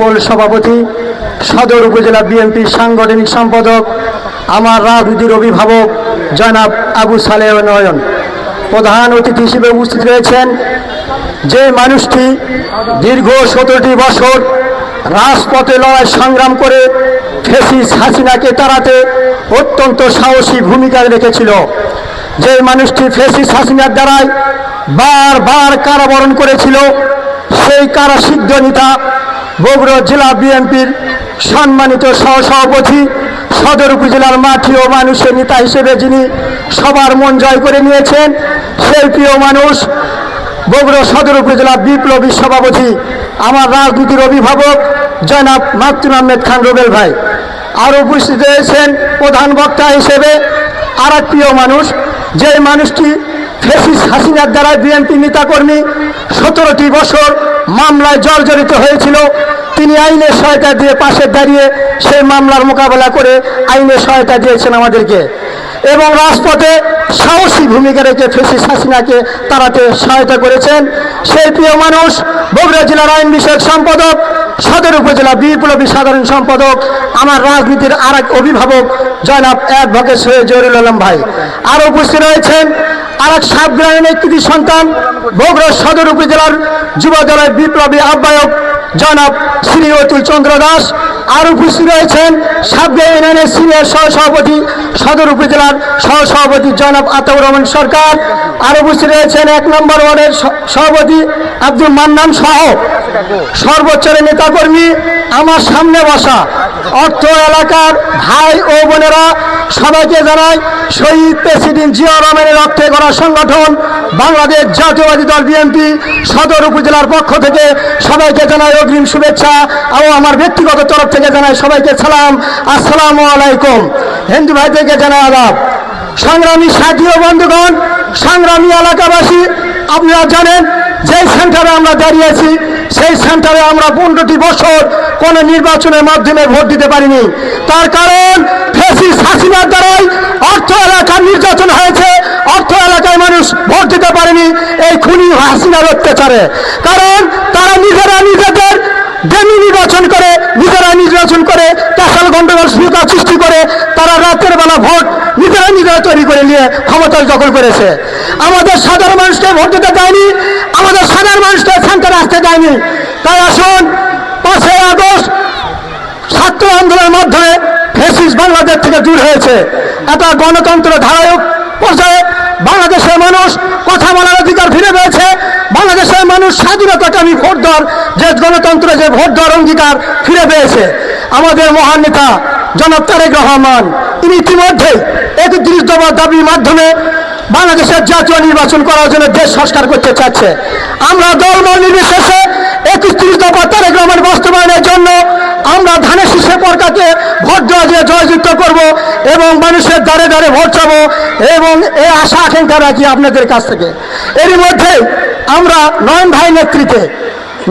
সফল সভাপতি, সদর উপজেলা বিএনপির সাংগঠনিক সম্পাদক, আমার রাজনীতির অভিভাবক জনাব আবু সালেহ নয়ন। প্রধান অতিথি হিসেবে উপস্থিত রয়েছেন যে মানুষটি দীর্ঘ সতেরোটি বছর রাজপথে লড়াই সংগ্রাম করে ফেসিস হাসিনাকে তাড়াতে অত্যন্ত সাহসী ভূমিকা রেখেছিল। যে মানুষটি ফেসিস হাসিনার দ্বারাই বারবার কারাবরণ করেছিল, সেই কারা সিদ্ধ নেতা বগুড়া জেলা বিএনপির সম্মানিত সহসভাপতি, সদর উপজেলার মাটি ও মানুষের নেতা হিসেবে যিনি সবার মন জয় করে নিয়েছেন, সেই প্রিয় মানুষ বগুড়া সদর উপজেলা বিপ্লবী সভাপতি, আমার রাজনীতির অভিভাবক জনাব মাকতুম আহমেদ খান রুবেল ভাই। আর উপস্থিত রয়েছেন প্রধান বক্তা হিসেবে আর প্রিয় মানুষ যে মানুষটি ফেসিস হাসিনার দ্বারা বিএনপি নেতাকর্মী সতেরোটি বছর মামলায় জর্জরিত হয়েছিল। তিনি আইনের সহায়তা দিয়ে পাশে দাঁড়িয়ে সেই মামলার মোকাবেলা করে আইনের সহায়তা দিয়েছেন আমাদেরকে। এবং রাজপথে সাহসী ভূমিকা রেখে ফেসিস হাসিনাকে তারাতে সহায়তা করেছেন। সেই প্রিয় মানুষ, বগুড়া জেলার আইন বিষয়ক সম্পাদক, সদর উপজেলা বিপ্লবী সাধারণ সম্পাদক, আমার রাজনীতির আর এক অভিভাবক জয়নাব অ্যাডভোকেট সৈয়দ জহিরুল আলম ভাই। আর উপস্থিত রয়েছেন আর এক সাবগ্রামের একটি সন্তান, বগুড়া সদর উপজেলার যুব দলের বিপ্লবী আহ্বায়ক, জনাব শ্রী অতুল চন্দ্র দাস। আর উপস্থিত রয়েছেন সাবগে ইউনিয়নের সিনিয়র সহসভাপতি সদর উপজেলার সহসভাপতি জনাব আতাউর রহমান সরকার। আর উপস্থিত রয়েছেন এক নম্বর ওয়ার্ডের সভাপতি আব্দুল মান্নান সহ সর্বোচ্চের নেতাকর্মী। আমার সামনে বসা অর্থ এলাকার ভাই ও বোনেরা, সবাইকে জানাই শহীদ প্রেসিডেন্ট জিয়া রহমানের রক্তে গড়া সংগঠন, বাংলাদেশ জাতীয়বাদী দল বিএনপি সদর উপজেলার পক্ষ থেকে সবাইকে জানাই অগ্রিম শুভেচ্ছা ও আমার ব্যক্তিগত তরফ থেকে জানাই সবাইকে সালাম, আসসালামু আলাইকুম। হিন্দু ভাই জানাই আদাব। সংগ্রামী সাথী ও বন্ধুগণ, সংগ্রামী এলাকাবাসী, আপনারা জানেন যে সেন্টারে আমরা দাঁড়িয়েছি, সেই সেন্টারে আমরা পনেরোটি বছর কোন নির্বাচনের মাধ্যমে ভোট দিতে পারিনি। তার কারণ, ফেসিস হাসিনার দ্বারাই অর্থ এলাকার নির্যাতন হয়েছে। অর্থ এলাকায় মানুষ ভোট দিতে পারেনি এই খুনি হাসিনার অত্যাচারে। কারণ, তারা নিজেরা নিজেদের ডেমি নির্বাচন করে নির্বাচন করে কাসাল গন্ডগোল সৃষ্টি করে, তারা রাতের বেলা ভোট নিজেরা নিজেরা তৈরি করে নিয়ে ক্ষমতা দখল করেছে। আমাদের সাধারণ মানুষকে ভোট দিতে দেয়নি, আমাদের সাধারণ মানুষকে সেন্টারে আসতে দেয়নি। তাই আসুন, পাঁচই আগস্ট ছাত্র আন্দোলনের মাধ্যমে ফেসিস বাংলাদেশ থেকে দূর হয়েছে। একটা গণতন্ত্র ধারায়ক পর্যায়ে বাংলাদেশের মানুষ কথা বলার অধিকার ফিরে পেয়েছে। বাংলাদেশের মানুষ স্বাধীনতাকামী ভোট দর যে গণতন্ত্র যে ভোট দর অঙ্গীকার ফিরে পেয়েছে। আমাদের মহান নেতা জনাব তারেক রহমান, তিনি ইতিমধ্যেই একত্রিশ দফা দাবির মাধ্যমে বাংলাদেশের জাতীয় নির্বাচন করার জন্য দেশ সংস্কার করতে চাচ্ছে আমরা দলমল নির্বিশেষে একত্রিশ দফা তারেক রহমান বাস্তবায়নের জন্য আমরা ধানের শীষে পরকাকে ভোট দেওয়া দিয়ে জয়যুক্ত করব এবং মানুষের দ্বারে দ্বারে ভোট চাবো এবং এই আশা আকাঙ্ক্ষা রাখি আপনাদের কাছ থেকে। এরই মধ্যে আমরা নয়ন ভাই নেতৃত্বে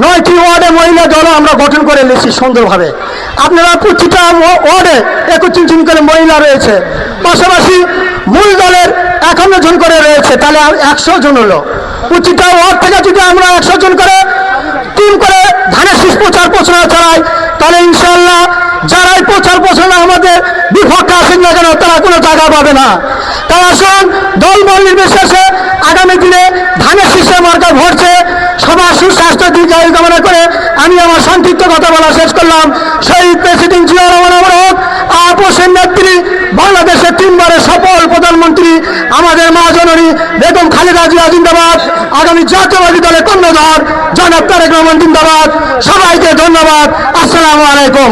নয়টি ওয়ার্ডে মহিলা দল আমরা গঠন করে নিয়েছি সুন্দরভাবে। আপনারা প্রতিটা ওয়ার্ডে একত্রিশ জন করে মহিলা রয়েছে। পাশাপাশি মূল দলের একান্ন জন করে রয়েছে, তাহলে একশো জন হলো। প্রতিটা ওয়ার্ড থেকে যদি আমরা একশো জন করে টিম করে ধানের শীষ প্রচার প্রচারণা চালাই, তাহলে ইনশাল্লাহ যারাই প্রচার প্রচারণা আমাদের বিপক্ষে আসেন না কেন, তারা কোনো জায়গা পাবে না। তাই আসুন দলবল নির্বিশেষে আগামী দিনে ধানের শীষে মার্কা ভরছে সুস্বাস্থ্য দীর্ঘায়ু কামনা করে আমি আমার সংক্ষিপ্ত কথা বলা শেষ করলাম। শহীদ প্রেসিডেন্ট জিয়া রহমান হোক আপোষের নেত্রী, বাংলাদেশের তিনবারের সফল প্রধানমন্ত্রী, আমাদের মা জননী বেগম খালেদা জিয়া জিন্দাবাদ, আগামী জাতীয়বাদী দলের কর্ণধার জনাব তারেক রহমান জিন্দাবাদ। সবাইকে ধন্যবাদ। আসসালামু আলাইকুম।